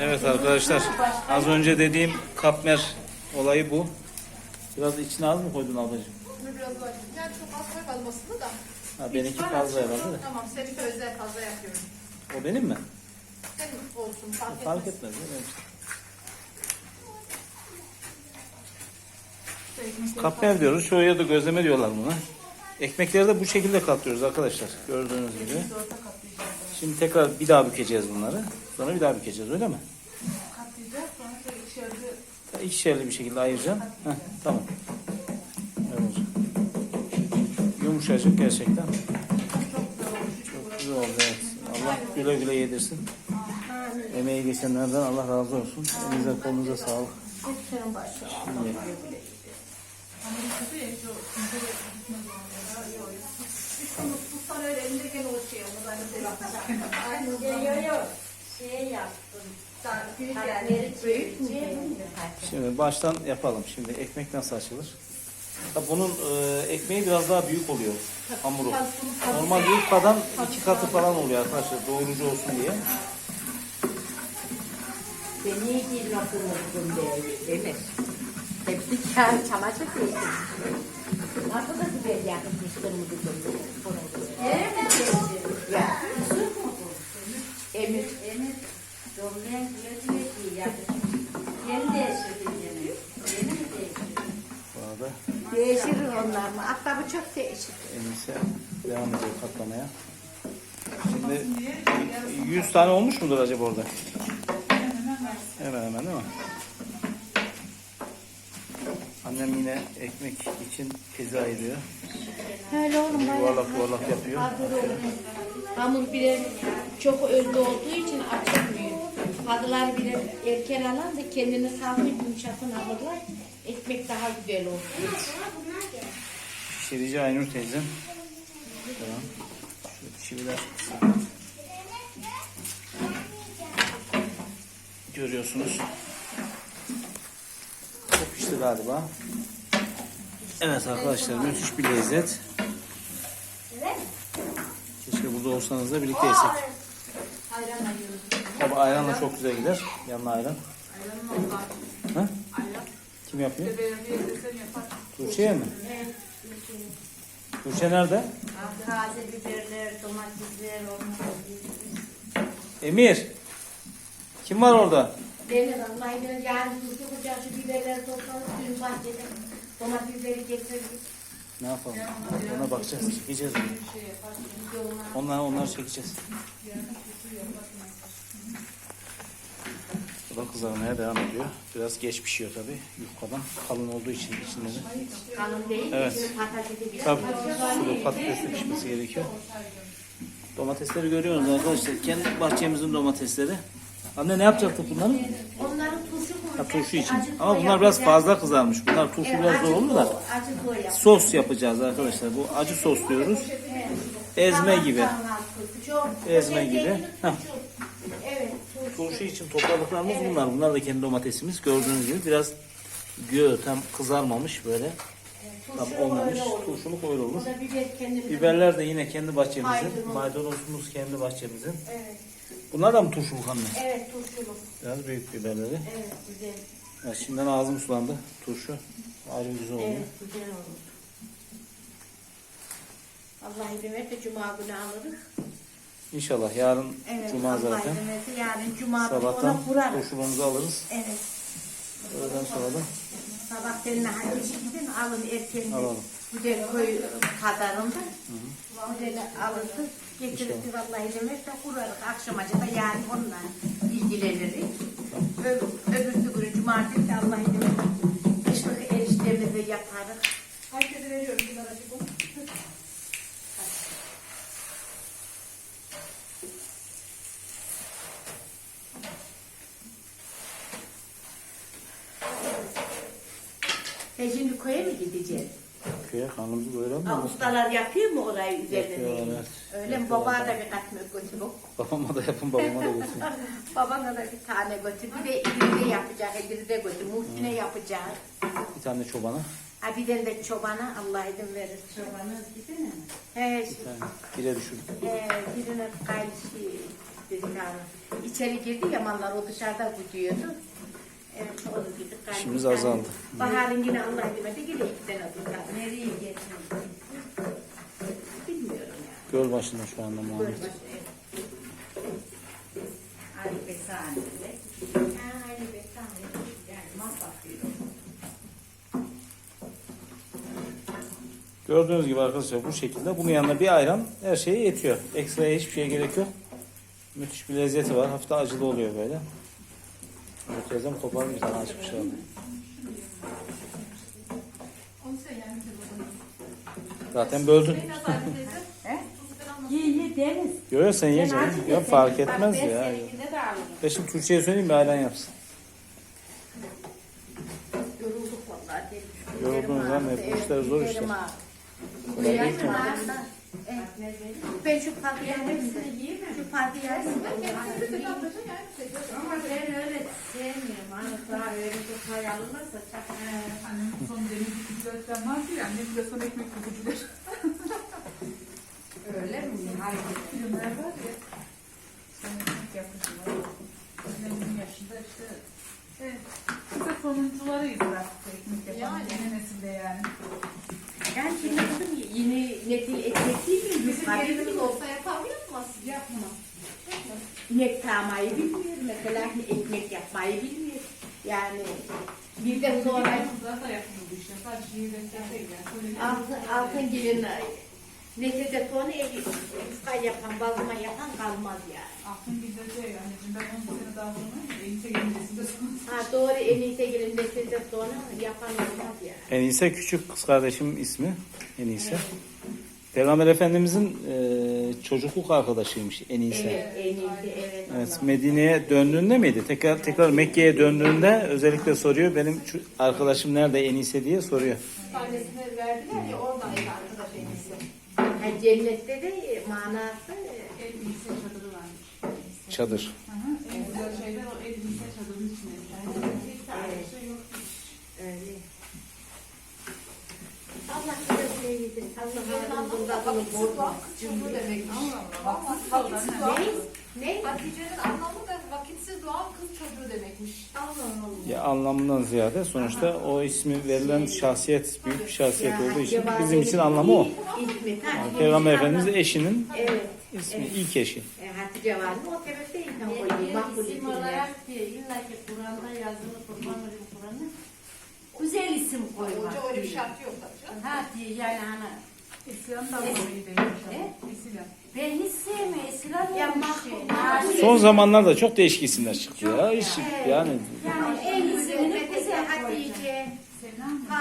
Evet arkadaşlar az önce dediğim kapmer olayı bu. Biraz içine az mı koydun ablacığım? Bunu biraz daha yani çok az koy kalmasını da. Ha, benimki fazla herhalde de. Tamam seninki özel fazla yapıyorum. O benim mi? Senin olsun fark etmez. Fark etmez. değil mi? Kapmer diyoruz. Şuraya da gözleme diyorlar buna. Ekmekleri de bu şekilde katlıyoruz arkadaşlar. Gördüğünüz gibi. Şimdi tekrar bir daha bükeceğiz bunları. Sonra bir daha bükeceğiz öyle mi? Katlayacağız. Sonra şöyle içeride İkişerli bir şekilde ayıracağım. Heh, tamam. Evet. Yumuşacık gerçekten. Çok güzel oldu evet. Allah güle güle yedirsin. Emeği geçenlerden Allah razı olsun. Elinize kolunuza sağlık. Şimdi hamur şey yaptım. tane büyük Büyük? Şimdi baştan yapalım. Şimdi ekmek nasıl açılır? Bunun e, ekmeği biraz daha büyük oluyor hamuru. Normal yufkadan iki katı falan oluyor arkadaşlar doyurucu olsun diye. Beni bir nasıl buldun diye demir. Hepsi kâr çamaşır değil. Nasıl da güzel yakışmıştır mı dedim. Evet. Emir. Emir. Domlayan güle güle diye yakışmış. Yeni değiştirdin yeni. Yeni mi değiştirdin? Değiştirir onlar mı? Hatta bu çok değişir. Emise devam ediyor katlamaya. Şimdi Diye 100 tane olmuş mudur acaba orada? hemen hemen değil mi? Annem yine ekmek için pezi ayırıyor. Öyle oğlum Yuvarlak yuvarlak yapıyor. Hamur bile çok özlü olduğu için açılmıyor. Kadılar bile erken alan da kendini sağlıklı yumuşatın hamurlar. Ekmek daha güzel olur. Pişirici Aynur teyzem. Tamam. Şu çiviler. Görüyorsunuz. Çok pişti galiba. Evet arkadaşlar müthiş bir lezzet. Burada olsanız da birlikte yesek. Tabi ayranla çok güzel gider. Yanına ayran. Ha? Kim yapıyor? Tuğçe'ye mi? Tuğçe nerede? Taze biberler, domatesler. Emir. Kim var orada? Denir Allah'ın yani kucağı şu biberleri topladık. Dün bahçede domatesleri getirdik. Ne yapalım? Ona bakacağız. Çekeceğiz. onu. Onlar onlar çekeceğiz. Bu da kızarmaya devam ediyor. Biraz geç pişiyor tabii yufkadan. Kalın olduğu için içinde de. Kalın değil. Evet. Tabii sulu patatesli pişmesi gerekiyor. Domatesleri görüyorsunuz arkadaşlar. Kendi bahçemizin domatesleri. Anne ne yapacaktık bunları? Ha, turşu için. Ama bunlar biraz fazla kızarmış. Bunlar turşu biraz zor olur da. Sos yapacağız arkadaşlar. Bu acı sos diyoruz. Ezme gibi. Ezme gibi. Turşu. Heh. İçin topladıklarımız bunlar. Bunlar da kendi domatesimiz. Gördüğünüz gibi biraz gö tam kızarmamış böyle. Tam olmamış. Turşuluk öyle olur. Biberler de yine kendi bahçemizin. Maydanoz. Maydanozumuz kendi bahçemizin. Evet. Bunlar da mı turşuluk anne? Evet turşuluk. Biraz büyük biberleri. Evet güzel. Ya şimdiden ağzım sulandı. Turşu. Ayrı güzel oluyor. Evet güzel olur. Allah izin verirse cuma günü alırız. İnşallah yarın Evet. cuma Allah zaten. izin verirse yarın cuma günü Sabahtan ona kurarız. turşuluğumuzu alırız. Evet. Öğleden sonra da Sabah seninle hadi gidin alın erken. Alalım. Güzel koy kadarında. Güzel alırsın. Getirirsin vallahi izin verirse kurarız. Akşama kadar yarın onunla ilgileniriz. Öbür, öbürsü günü cumartesi Allah izin verirse. Kışlık eriştemizi yaparız. Herkese veriyorum. Bunlar açık olun. E şimdi köye mi gideceğiz? Köye karnımızı doyuralım Ha, mı? ustalar yapıyor mu orayı üzerine? Yapıyorlar, evet. Öyle mi? Babana da bir katmak götür. Babama da yapın babama da götürün. Babana da bir tane götür. Bir de İdris'e yapacak. İdris'e götür. Muhsin'e yapacak. Bir tane de çobana. Ha bir tane de çobana Allah izin verir. Çobanız gibi mi? He, Bir tane. Bire düşürdüm. he birine kayışı dedi Tanrı. İçeri girdi ya mallar o dışarıda gidiyordu. Evet gidip İşimiz azaldı. Bahar'ın yine Allah demedi tane odun kaldı. Nereye getirdi? Bilmiyorum yani. Göl başında şu anda Muhammed. Böyle baş- evet. Ali Besani'de. Ha, Ali Besani. Yani masraf diyor. Gördüğünüz gibi arkadaşlar bu şekilde. Bunun yanına bir ayran her şeye yetiyor. Ekstraya hiçbir şeye gerek yok. Müthiş bir lezzeti var. De acılı oluyor böyle. Evet teyzem koparmış bir tane açmış herhalde. Onu sen yani bir de bakalım. Zaten böldün. Ye ye deniz. Yok yok sen ye canım. Yok fark etmez ya. Ben şimdi Tuğçe'ye söyleyeyim bir ayran yapsın. Yorulduk vallahi. ama ağrıdı, bu işler zor işler. Kolay değil. Evet. Ben şu. Şu yerlerim. Kendisi de tatlıcı yani teyze. Ama ben öyle sevmiyorum. Hani daha öyle çok pay alınmazsa çok. Annemin son demir güzellikten var ya. Annem de son ekmek kokucular. Öyle mi? Hayır. Filmler var ya. Son ekmek yapmışlar. Annemin yaşında işte. Evet. Biz de sonuncularıyız artık ekmek yapan. Yani. Yeni nesilde yani. Yani şimdi kızım yeni nesil ekmek? Bizim ediyor. olsa yapabilir miyiz? Yapma. İnek tağmayı bilmiyor mesela ekmek yapmayı bilmiyor. Yani bir de sonra yani. Altın, altın gelin neticede sonra ev yufka yapan, balgama yapan kalmaz yani. Aklım bizde şey anneciğim ben 10 sene daha sonra eğitim gelmesinde sonra. Ha doğru en iyisi gelin neticede sonra yapan olmaz yani. Enise küçük kız kardeşim ismi. Enise. Peygamber Efendimizin e, çocukluk arkadaşıymış Enise. Evet, en iyisi evet. Evet. Medine'ye döndüğünde miydi? Tekrar tekrar Mekke'ye döndüğünde özellikle soruyor. Benim arkadaşım nerede Enise diye soruyor. Tanesini verdiler ya oradan arkadaş en iyisi. Ha, cennette de manası El bilse çadırı varmış. Çadır. Hı hı. En güzel şeyler o el bilse çadırın içinde. Bir tane şey yok. öyle. Allah bize sevgidir. Allah Benim razı olsun. anlamı da vakitsiz dua kız çocuğu demekmiş. Vallahi Vakitsiz dua Ne? kız. Ne? Hatice'nin anlamı da vakitsiz doğan kız çocuğu demekmiş. Ya anlamından ziyade sonuçta o ismi verilen şahsiyet büyük bir şahsiyet olduğu için bizim için anlamı o. Ha, Yani Peygamber Efendimiz eşinin Evet. ismi, ilk eşi. E, Hatice var mı? O sebeple insan koyuyor. Makbul isim isimler. olarak diye illa ki Kur'an'da yazılı olayım Kur'an'ı. Güzel isim koymak. Hoca öyle bir şart yok tabii. Ha diye yani hani İsyan da değilmiş. Ne? İsyan. ben hiç sevmiyorum. İslam Ya olmuş makbul, şey. makbul. Son zamanlarda çok değişik isimler çıktı ya. Hiç, yani Yani en ismini güzel. Hatice,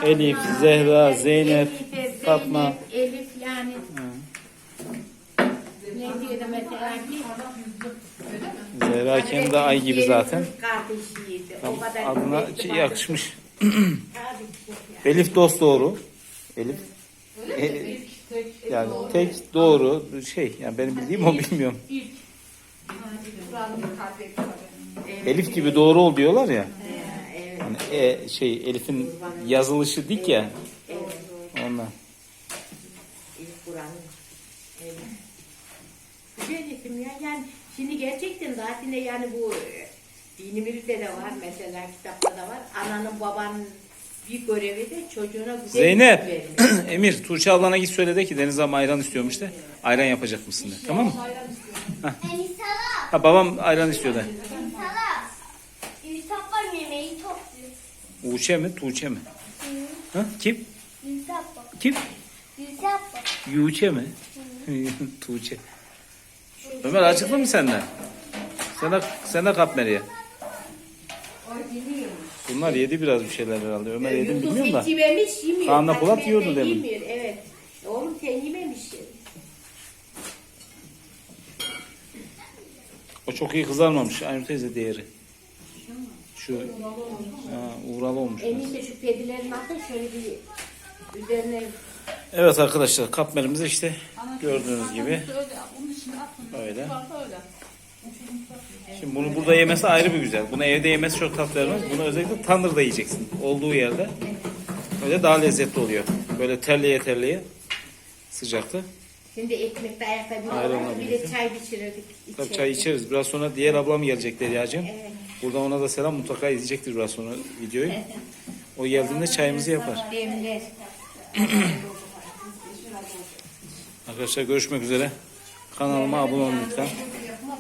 Elif, Zehra, Zeynep, Elife, Fatma. Elif yani. Ne diyelim mesela? Zehra kendi ay gibi zaten. kız Kardeşiydi. O Tam kadar adına şey yakışmış. Yani. Elif dost doğru. Elif? E, yani tek doğru şey yani benim bildiğim o bilmiyorum. Elif gibi doğru ol diyorlar ya. Hani e, şey Elif'in yazılışı dik ya. Ondan. Güzel isim ya. Yani şimdi gerçekten zaten yani bu dinimizde de var mesela kitapta da var. Ananın babanın bir görevi de çocuğuna güzel Zeynep, vermek. Emir, Tuğçe ablana git söyle de ki Deniz abla ayran istiyormuş de. Ayran yapacak mısın de. Tamam mı? Enisala, Ha babam ayran istiyor de. Enisala. İltaplar yemeği topluyor. Uçe mi, Tuğçe mi? Ha? Kim? İltaplar. Kim? İltaplar. Yuğçe mi? Tuğçe. Ömer acıklı mı senden? Sen de, sen de kap Meryem. Bunlar yedi biraz bir şeyler herhalde. Ömer yedi mi bilmiyorum da. hiç yememiş, yemiyor. Kaan'la Polat yiyordu de demin. Yemiyor, evet. Oğlum sen yememişsin. O çok iyi kızarmamış. Aynur teyze değeri. Şu ha, uğralı olmuş. En iyisi şu pedilerin atın şöyle bir üzerine Evet arkadaşlar kapmerimiz işte gördüğünüz gibi. öyle, Onun içine atın. Öyle. Varsa öyle. Şimdi bunu burada yemesi ayrı bir güzel. Bunu evde yemesi çok tat vermez. Bunu özellikle tandırda yiyeceksin. Olduğu yerde. Öyle daha lezzetli oluyor. Böyle terleye terleye sıcakta. Şimdi ekmekte ayakta bir de çay pişirirdik. Tabii çay içeriz. Biraz sonra diğer ablam gelecek Derya'cığım. Evet. Buradan ona da selam mutlaka izleyecektir biraz sonra videoyu. O geldiğinde çayımızı yapar. Demler. Arkadaşlar görüşmek üzere. Kanalıma abone olun lütfen.